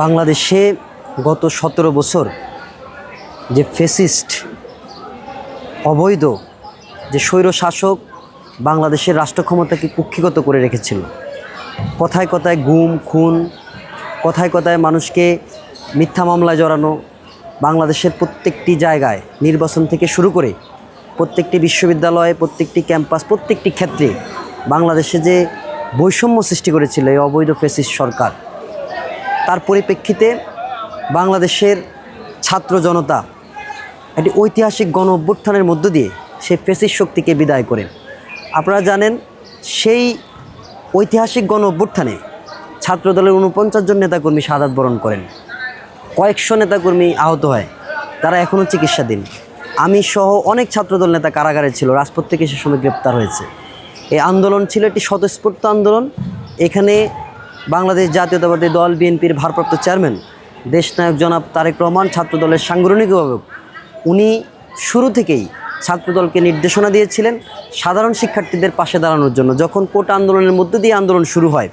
বাংলাদেশে গত সতেরো বছর যে ফেসিস্ট, অবৈধ যে স্বৈর শাসক বাংলাদেশের রাষ্ট্র ক্ষমতাকে কুক্ষিগত করে রেখেছিল। কথায় কথায় গুম, খুন, কথায় কথায় মানুষকে মিথ্যা মামলায় জড়ানো বাংলাদেশের প্রত্যেকটি জায়গায় নির্বাচন থেকে শুরু করে প্রত্যেকটি বিশ্ববিদ্যালয়, প্রত্যেকটি ক্যাম্পাস, প্রত্যেকটি ক্ষেত্রে বাংলাদেশে যে বৈষম্য সৃষ্টি করেছিল এই অবৈধ ফেসিস্ট সরকার তার পরিপ্রেক্ষিতে বাংলাদেশের ছাত্র জনতা একটি ঐতিহাসিক গণ অভ্যুত্থানের মধ্য দিয়ে সেই ফেসিস শক্তিকে বিদায় করেন আপনারা জানেন, সেই ঐতিহাসিক গণ অভ্যুত্থানে ছাত্রদলের উনপঞ্চাশ জন নেতাকর্মী শাহাদ বরণ করেন। কয়েকশো নেতাকর্মী আহত হয়। তারা এখনও চিকিৎসাধীন। আমি সহ অনেক ছাত্রদল নেতা কারাগারে ছিল, রাজপথ থেকে সে সময় গ্রেপ্তার হয়েছে। এই আন্দোলন ছিল একটি স্বতঃস্ফূর্ত আন্দোলন। এখানে বাংলাদেশ জাতীয়তাবাদী দল বিএনপির ভারপ্রাপ্ত চেয়ারম্যান, দেশনায়ক জনাব তারেক রহমান ছাত্রদলের সাংগঠনিক অভিভাবক। উনি শুরু থেকেই ছাত্রদলকে নির্দেশনা দিয়েছিলেন সাধারণ শিক্ষার্থীদের পাশে দাঁড়ানোর জন্য। যখন কোট আন্দোলনের মধ্য দিয়ে আন্দোলন শুরু হয়,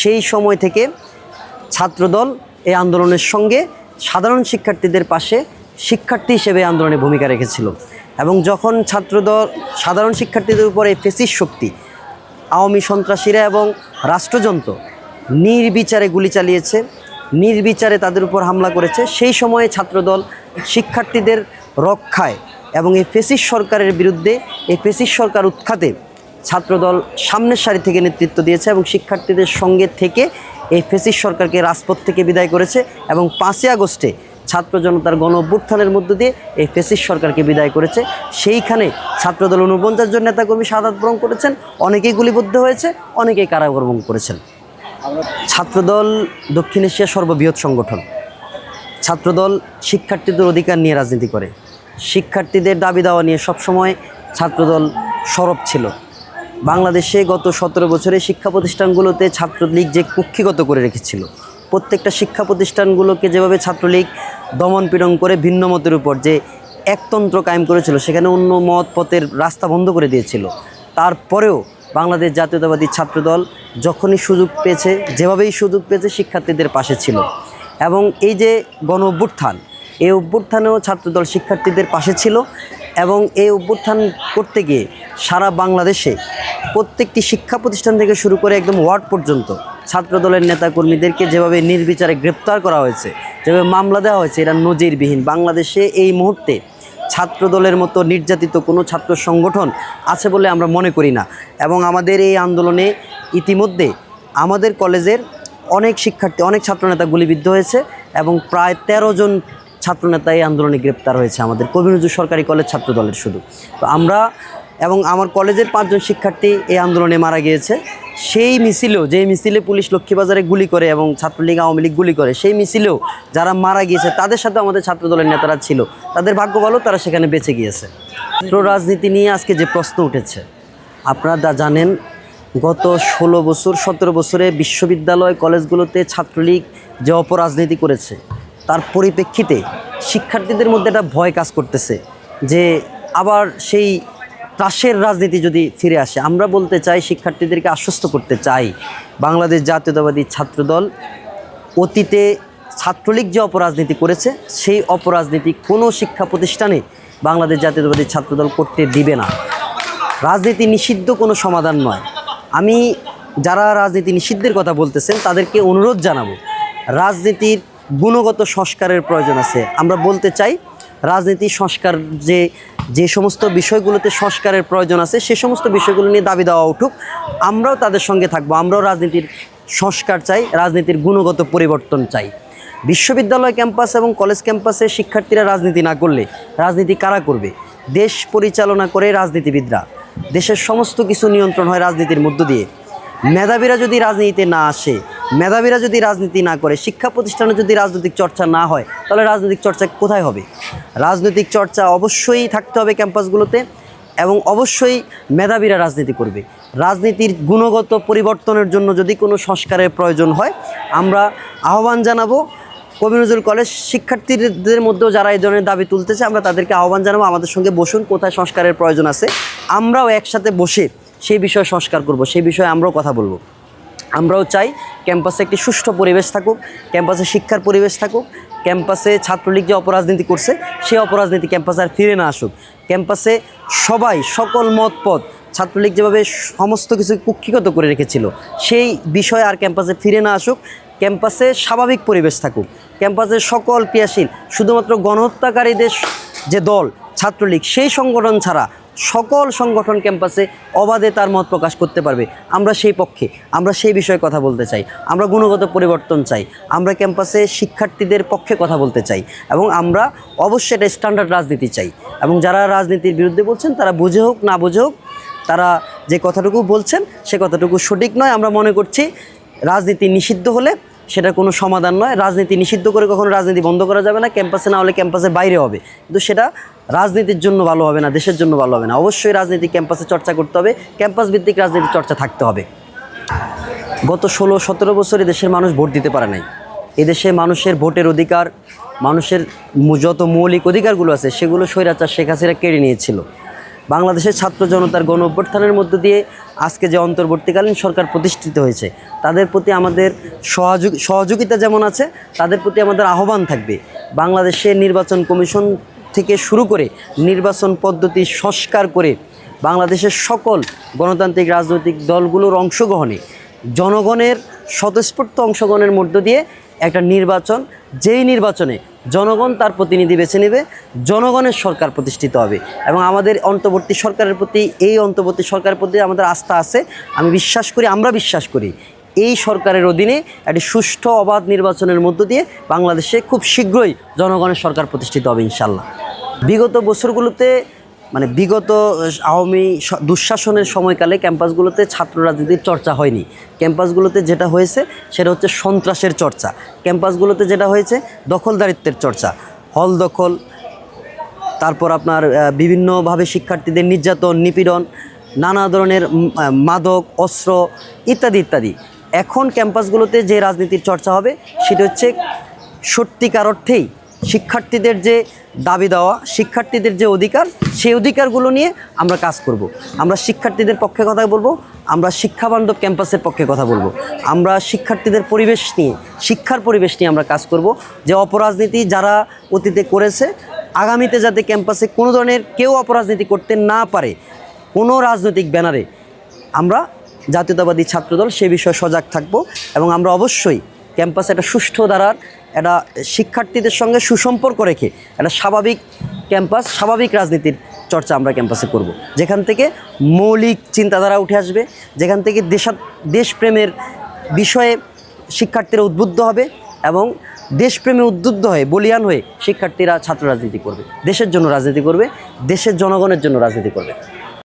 সেই সময় থেকে ছাত্রদল এই আন্দোলনের সঙ্গে সাধারণ শিক্ষার্থীদের পাশে শিক্ষার্থী হিসেবে আন্দোলনে ভূমিকা রেখেছিল এবং যখন ছাত্রদল, সাধারণ শিক্ষার্থীদের উপর এই ফেসিস শক্তি, আওয়ামী সন্ত্রাসীরা এবং রাষ্ট্রযন্ত্র নির্বিচারে গুলি চালিয়েছে, নির্বিচারে তাদের উপর হামলা করেছে। সেই সময়ে ছাত্রদল শিক্ষার্থীদের রক্ষায় এবং এই ফেসিস সরকারের বিরুদ্ধে এই ফেসিস সরকার উৎখাতে ছাত্রদল সামনের সারি থেকে নেতৃত্ব দিয়েছে এবং শিক্ষার্থীদের সঙ্গে থেকে এই ফেসিস সরকারকে রাজপথ থেকে বিদায় করেছে এবং পাঁচই আগস্টে ছাত্র জনতার গণ অভ্যুত্থানের মধ্য দিয়ে এই ফেসিস সরকারকে বিদায় করেছে। সেইখানে ছাত্রদল উনপঞ্চাশ জন নেতাকর্মী শাহাদ বরণ করেছেন, অনেকেই গুলিবদ্ধ হয়েছে, অনেকেই কারাবরণ করেছেন। ছাত্রদল দক্ষিণ এশিয়ার সর্ববৃহৎ সংগঠন। ছাত্রদল শিক্ষার্থীদের অধিকার নিয়ে রাজনীতি করে। শিক্ষার্থীদের দাবি দাওয়া নিয়ে সবসময় ছাত্রদল সরব ছিল। বাংলাদেশে গত সতেরো বছরে শিক্ষা প্রতিষ্ঠানগুলোতে ছাত্রলীগ যে কুক্ষিগত করে রেখেছিল, প্রত্যেকটা শিক্ষা প্রতিষ্ঠানগুলোকে যেভাবে ছাত্রলীগ দমন পীড়ন করে ভিন্ন মতের উপর যে একতন্ত্র কায়েম করেছিল, সেখানে অন্য মত পথের রাস্তা বন্ধ করে দিয়েছিল, তারপরেও বাংলাদেশ জাতীয়তাবাদী ছাত্রদল যখনই সুযোগ পেয়েছে, যেভাবেই সুযোগ পেয়েছে, শিক্ষার্থীদের পাশে ছিল। এবং এই যে গণ অভ্যুত্থান, এই অভ্যুত্থানেও ছাত্রদল শিক্ষার্থীদের পাশে ছিল এবং এই অভ্যুত্থান করতে গিয়ে সারা বাংলাদেশে প্রত্যেকটি শিক্ষা প্রতিষ্ঠান থেকে শুরু করে একদম ওয়ার্ড পর্যন্ত ছাত্রদলের নেতাকর্মীদেরকে যেভাবে নির্বিচারে গ্রেপ্তার করা হয়েছে, যেভাবে মামলা দেওয়া হয়েছে এটা নজিরবিহীন। বাংলাদেশে এই মুহূর্তে ছাত্রদলের মতো নির্যাতিত কোনো ছাত্র সংগঠন আছে বলে আমরা মনে করি না। এবং আমাদের এই আন্দোলনে ইতিমধ্যে আমাদের কলেজের অনেক শিক্ষার্থী, অনেক ছাত্রনেতা গুলিবিদ্ধ হয়েছে এবং প্রায় ১৩ জন ছাত্রনেতা এই আন্দোলনে গ্রেপ্তার হয়েছে আমাদের। কবি সরকারি কলেজ ছাত্রদলের শুধু। তো আমরা এবং আমার কলেজের পাঁচজন শিক্ষার্থী এই আন্দোলনে মারা গিয়েছে। সেই মিছিলেও যে মিছিলে পুলিশ লক্ষ্মীবাজারে গুলি করে এবং ছাত্রলীগ আওয়ামী লীগ গুলি করে, সেই মিছিলেও যারা মারা গিয়েছে, তাদের সাথে আমাদের ছাত্রদলের নেতারা ছিল। তাদের ভাগ্য ভালো, তারা সেখানে বেঁচে গিয়েছে। ছাত্র রাজনীতি নিয়ে আজকে যে প্রশ্ন উঠেছে, আপনারা জানেন, গত ষোলো বছর, সতেরো বছরে বিশ্ববিদ্যালয় কলেজগুলোতে ছাত্রলীগ যে অপরাজনীতি করেছে, তার পরিপ্রেক্ষিতে শিক্ষার্থীদের মধ্যে একটা ভয় কাজ করতেছে যে আবার সেই ত্রাসের রাজনীতি যদি ফিরে আসে, আমরা বলতে চাই শিক্ষার্থীদেরকে আশ্বস্ত করতে চাই, বাংলাদেশ জাতীয়তাবাদী ছাত্রদল অতীতে ছাত্রলীগ যে অপরাজনীতি করেছে, সেই অপরাজনীতি কোনো শিক্ষা প্রতিষ্ঠানে বাংলাদেশ জাতীয়তাবাদী ছাত্রদল করতে দিবে না। রাজনীতি নিষিদ্ধ কোনো সমাধান নয়। আমি যারা রাজনীতি নিষিদ্ধের কথা বলতেছেন, তাদেরকে অনুরোধ জানাব, রাজনীতির গুণগত সংস্কারের প্রয়োজন আছে। আমরা বলতে চাই রাজনীতি, সংস্কার, যে যে সমস্ত বিষয়গুলোতে সংস্কারের প্রয়োজন আছে, সে সমস্ত বিষয়গুলো নিয়ে দাবি দেওয়া উঠুক। আমরাও তাদের সঙ্গে থাকব, আমরাও রাজনীতির সংস্কার চাই, রাজনীতির গুণগত পরিবর্তন চাই। বিশ্ববিদ্যালয় ক্যাম্পাস এবং কলেজ ক্যাম্পাসে শিক্ষার্থীরা রাজনীতি না করলে রাজনীতি কারা করবে? দেশ পরিচালনা করে রাজনীতিবিদরা। দেশের সমস্ত কিছু নিয়ন্ত্রণ হয় রাজনীতির মধ্য দিয়ে। মেধাবীরা যদি রাজনীতিতে না আসে মেধাবীরা যদি রাজনীতি না করে, শিক্ষা প্রতিষ্ঠানে যদি রাজনৈতিক চর্চা না হয়, তাহলে রাজনৈতিক চর্চা কোথায় হবে? রাজনৈতিক চর্চা অবশ্যই থাকতে হবে ক্যাম্পাসগুলোতে এবং অবশ্যই মেধাবীরা রাজনীতি করবে। রাজনীতির গুণগত পরিবর্তনের জন্য যদি কোনো সংস্কারের প্রয়োজন হয়, আমরা আহ্বান জানাব কবি নজরুল কলেজ শিক্ষার্থীদের মধ্যেও যারা এই ধরনের দাবি তুলতেছে, আমরা তাদেরকে আহ্বান জানাব, আমাদের সঙ্গে বসুন, কোথায় সংস্কারের প্রয়োজন আছে। আমরাও একসাথে বসে সেই বিষয়ে সংস্কার করব, সেই বিষয়ে আমরাও কথা বলব। আমরাও চাই ক্যাম্পাসে একটি সুষ্ঠু পরিবেশ থাকুক, ক্যাম্পাসে শিক্ষার পরিবেশ থাকুক, ক্যাম্পাসে ছাত্রলীগ যে অপরাজনীতি করছে, সেই অপরাজনীতি ক্যাম্পাসে আর ফিরে না আসুক। ক্যাম্পাসে সবাই, সকল মত পথ ছাত্রলীগ যেভাবে সমস্ত কিছু কুক্ষিগত করে রেখেছিল, সেই বিষয় আর ক্যাম্পাসে ফিরে না আসুক। ক্যাম্পাসে স্বাভাবিক পরিবেশ থাকুক। ক্যাম্পাসে সকল ক্রিয়াশীল, শুধুমাত্র গণহত্যাকারীদের যে দল, ছাত্রলীগ, সেই সংগঠন ছাড়া সকল সংগঠন ক্যাম্পাসে অবাধে তার মত প্রকাশ করতে পারবে। আমরা সেই পক্ষে, আমরা সেই বিষয়ে কথা বলতে চাই, আমরা গুণগত পরিবর্তন চাই, আমরা ক্যাম্পাসে শিক্ষার্থীদের পক্ষে কথা বলতে চাই এবং আমরা অবশ্যই একটা স্ট্যান্ডার্ড রাজনীতি চাই এবং যারা রাজনীতির বিরুদ্ধে বলছেন তারা বুঝে হোক, না বুঝে হোক, তারা যে কথাটুকু বলছেন সে কথাটুকু সঠিক নয়। আমরা মনে করছি রাজনীতি নিষিদ্ধ হলে সেটা কোনো সমাধান নয়। রাজনীতি নিষিদ্ধ করে কখনো রাজনীতি বন্ধ করা যাবে না, ক্যাম্পাসে না হলে ক্যাম্পাসের বাইরে হবে। কিন্তু সেটা রাজনীতির জন্য ভালো হবে না, দেশের জন্য ভালো হবে না। অবশ্যই রাজনীতি ক্যাম্পাসে চর্চা করতে হবে ক্যাম্পাস ভিত্তিক রাজনীতি চর্চা থাকতে হবে। গত ষোলো, সতেরো বছরে দেশের মানুষ ভোট দিতে পারে নাই। এদেশে মানুষের ভোটের অধিকার, মানুষের যত মৌলিক অধিকারগুলো আছে, সেগুলো স্বৈরাচার শেখ হাসিনা কেড়ে নিয়েছিল। বাংলাদেশের ছাত্র জনতার গণ অভ্যুত্থানের মধ্য দিয়ে আজকে যে অন্তর্বর্তীকালীন সরকার প্রতিষ্ঠিত হয়েছে, তাদের প্রতি আমাদের সহযোগ, সহযোগিতা যেমন আছে, তাদের প্রতি আমাদের আহ্বান থাকবে। বাংলাদেশে নির্বাচন কমিশন থেকে শুরু করে নির্বাচন পদ্ধতি সংস্কার করে বাংলাদেশের সকল গণতান্ত্রিক রাজনৈতিক দলগুলোর অংশগ্রহণে জনগণের স্বতঃস্ফূর্ত অংশগ্রহণের মধ্য দিয়ে একটা নির্বাচন, যেই নির্বাচনে জনগণ তার প্রতিনিধি বেছে নেবে, জনগণের সরকার প্রতিষ্ঠিত হবে। এবং আমাদের অন্তর্বর্তী সরকারের প্রতি, এই অন্তর্বর্তী সরকারের প্রতি আমাদের আস্থা আছে। আমি বিশ্বাস করি, আমরা বিশ্বাস করি, এই সরকারের অধীনে একটি সুষ্ঠু অবাধ নির্বাচনের মধ্য দিয়ে বাংলাদেশে খুব শীঘ্রই জনগণের সরকার প্রতিষ্ঠিত হবে ইনশাল্লাহ বিগত বছরগুলোতে মানে বিগত আওয়ামী দুঃশাসনের সময়কালে ক্যাম্পাসগুলোতে ছাত্র রাজনীতির চর্চা হয়নি। ক্যাম্পাসগুলোতে যেটা হয়েছে, সেটা হচ্ছে সন্ত্রাসের চর্চা। ক্যাম্পাসগুলোতে যেটা হয়েছে, দখলদারিত্বের চর্চা। হল দখল, তারপর আপনার বিভিন্নভাবে শিক্ষার্থীদের নির্যাতন, নিপীড়ন, নানা ধরনের মাদক, অস্ত্র ইত্যাদি ইত্যাদি। এখন ক্যাম্পাসগুলোতে যে রাজনীতির চর্চা হবে, সেটা হচ্ছে সত্যিকার অর্থেই শিক্ষার্থীদের যে দাবি দেওয়া শিক্ষার্থীদের যে অধিকার, সেই অধিকারগুলো নিয়ে আমরা কাজ করব। আমরা শিক্ষার্থীদের পক্ষে কথা বলব, আমরা শিক্ষাবান্ধব ক্যাম্পাসের পক্ষে কথা বলব আমরা শিক্ষার্থীদের পরিবেশ নিয়ে, শিক্ষার পরিবেশ নিয়ে আমরা কাজ করব যে অপরাজনীতি যারা অতীতে করেছে, আগামীতে যাতে ক্যাম্পাসে কোনো ধরনের কেউ অপরাজনীতি করতে না পারে, কোনো রাজনৈতিক ব্যানারে, আমরা জাতীয়তাবাদী ছাত্রদল সে বিষয়ে সজাগ থাকব এবং আমরা অবশ্যই ক্যাম্পাসে একটা সুষ্ঠু ধারার একটা শিক্ষার্থীদের সঙ্গে সুসম্পর্ক রেখে একটা স্বাভাবিক ক্যাম্পাস, স্বাভাবিক রাজনীতির চর্চা আমরা ক্যাম্পাসে করব। যেখান থেকে মৌলিক চিন্তাধারা উঠে আসবে, যেখান থেকে দেশা, দেশপ্রেমের বিষয়ে শিক্ষার্থীরা উদ্বুদ্ধ হবে এবং দেশপ্রেমে উদ্বুদ্ধ হয়ে, বলিয়ান হয়ে শিক্ষার্থীরা ছাত্র রাজনীতি করবে দেশের জন্য রাজনীতি করবে, দেশের জনগণের জন্য রাজনীতি করবে